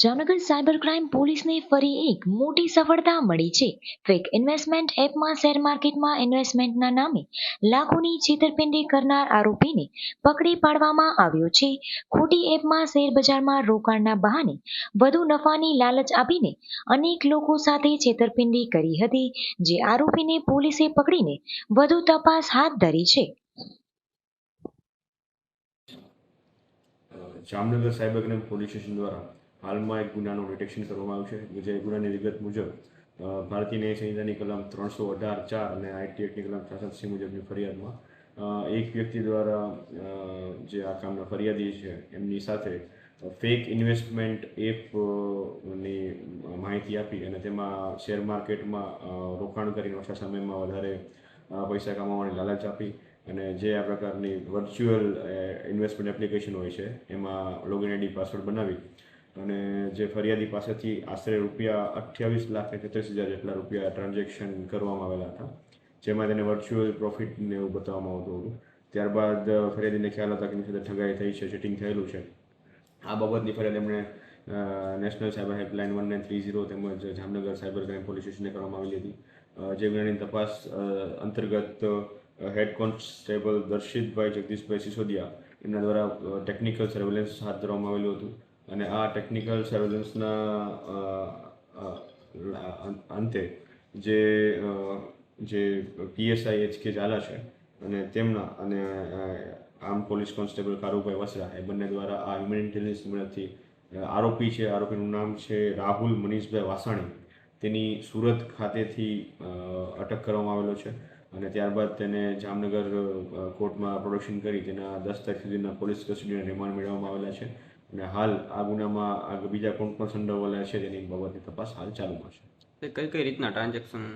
Jamnagar cyber crime પોલીસને ફરી એક મોટી સફળતા મળી છે. ફેક ઇન્વેસ્ટમેન્ટ એપમાં શેર માર્કેટમાં ઇન્વેસ્ટમેન્ટના નામે લાખોની છેતરપિંડી કરનાર આરોપીને પકડી પાડવામાં આવ્યો છે. ખોટી એપમાં શેર બજારમાં રોકાણના બહાને વધુ નફાની લાલચ આપીને અનેક લોકો સાથે છેતરપિંડી કરી હતી, જે આરોપીને પોલીસે પકડીને વધુ તપાસ હાથ ધરી છે. Jamnagar cyber crime police station દ્વારા હાલમાં એક ગુનાનું ડિટેક્શન કરવામાં આવ્યું છે જે ગુનાની વિગત મુજબ ભારતીય ન્યાય સંહિતાની કલમ ત્રણસો અઢાર ચાર અને આઈટી એક્ટની કલમ છાસઠ મુજબની ફરિયાદમાં એક વ્યક્તિ દ્વારા જે આ કામના ફરિયાદી છે, એમની સાથે ફેક ઇન્વેસ્ટમેન્ટ એપની માહિતી આપી અને તેમાં શેર માર્કેટમાં રોકાણ કરીને ઓછા સમયમાં વધારે પૈસા કમાવાની લાલચ આપી અને જે આ પ્રકારની વર્ચ્યુઅલ ઇન્વેસ્ટમેન્ટ એપ્લિકેશન હોય છે, એમાં લોગિન આઈડી પાસવર્ડ બનાવી અને જે ફરિયાદી પાસેથી આશરે રૂપિયા અઠ્યાવીસ લાખ ને તેત્રીસ હજાર જેટલા રૂપિયા ટ્રાન્ઝેક્શન કરવામાં આવેલા હતા, જેમાં તેને વર્ચ્યુઅલ પ્રોફિટ ને એવું બતાવવામાં આવતું હતું. ત્યારબાદ ફરિયાદીને ખ્યાલ હતા કે એની સાથે ઠગાઈ થઈ છે, ચીટિંગ થયેલું છે. આ બાબતની ફરિયાદ એમણે national cyber helpline one nine three zero તેમજ જામનગર સાયબર ક્રાઇમ પોલીસ સ્ટેશને કરવામાં આવેલી હતી. જે ગુનાની તપાસ અંતર્ગત હેડ કોન્સ્ટેબલ દર્શિતભાઈ જગદીશભાઈ સિસોદિયા એમના દ્વારા ટેકનિકલ સર્વેલન્સ હાથ ધરવામાં આવેલું હતું. અને આ ટેકનિકલ સર્વેલન્સના અંતે જે જે પીએસઆઈ એચ કે ઝાલા છે અને તેમના અને આમ પોલીસ કોન્સ્ટેબલ કારુભાઈ વસરા એ બંને દ્વારા આ હ્યુમન ઇન્ટેલિજન્સની મદદથી આરોપી છે, આરોપીનું નામ છે રાહુલ મનીષભાઈ વાસાણી. તેની સુરત ખાતેથી અટક કરવામાં આવેલો છે અને ત્યારબાદ તેને જામનગર કોર્ટમાં પ્રોડક્શન કરી તેના દસ તારીખ સુધીના પોલીસ કસ્ટડીના રિમાન્ડ મેળવવામાં આવેલા છે. અને હાલ આ ગુનામાં આ બીજા કોણ પણ સંડોવાયેલા છે તેની બાબતની તપાસ હાલ ચાલુમાં છે. તે કઈ કઈ રીતના ટ્રાન્ઝેક્શન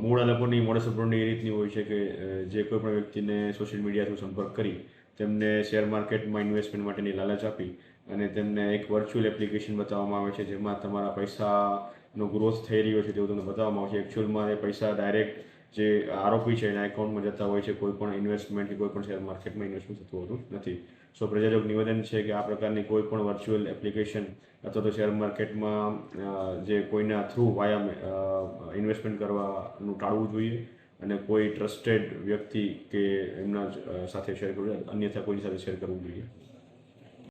મૂળ લોકોની મોડસ ઓપરેન્ડી એ રીતની હોય છે કે જે કોઈ પણ વ્યક્તિને સોશિયલ મીડિયા થ્રુ સંપર્ક કરી તેમને શેર માર્કેટમાં ઇન્વેસ્ટમેન્ટ માટેની લાલચ આપી અને તેમને એક વર્ચ્યુઅલ એપ્લિકેશન બતાવવામાં આવે છે જેમાં તમારા પૈસાનો ગ્રોથ થઈ રહ્યો છે તેવું તમને બતાવવામાં આવે છે એકચ્યુઅલમાં એ પૈસા ડાયરેક્ટ જે આરોપી છે એના એકાઉન્ટમાં જતા હોય છે, કોઈ પણ ઇન્વેસ્ટમેન્ટ કે કોઈ પણ શેર માર્કેટમાં ઇન્વેસ્ટમેન્ટ થતું હોતું નથી. સો પ્રજાજોગ નિવેદન છે કે આ પ્રકારની કોઈ પણ વર્ચ્યુઅલ એપ્લિકેશન અથવા તો શેર માર્કેટમાં જે કોઈના થ્રુ વાયા ઇન્વેસ્ટમેન્ટ કરવાનું ટાળવું જોઈએ અને કોઈ ટ્રસ્ટેડ વ્યક્તિ કે એમના સાથે શેર કરવું અન્યથા કોઈની સાથે શેર કરવું જોઈએ.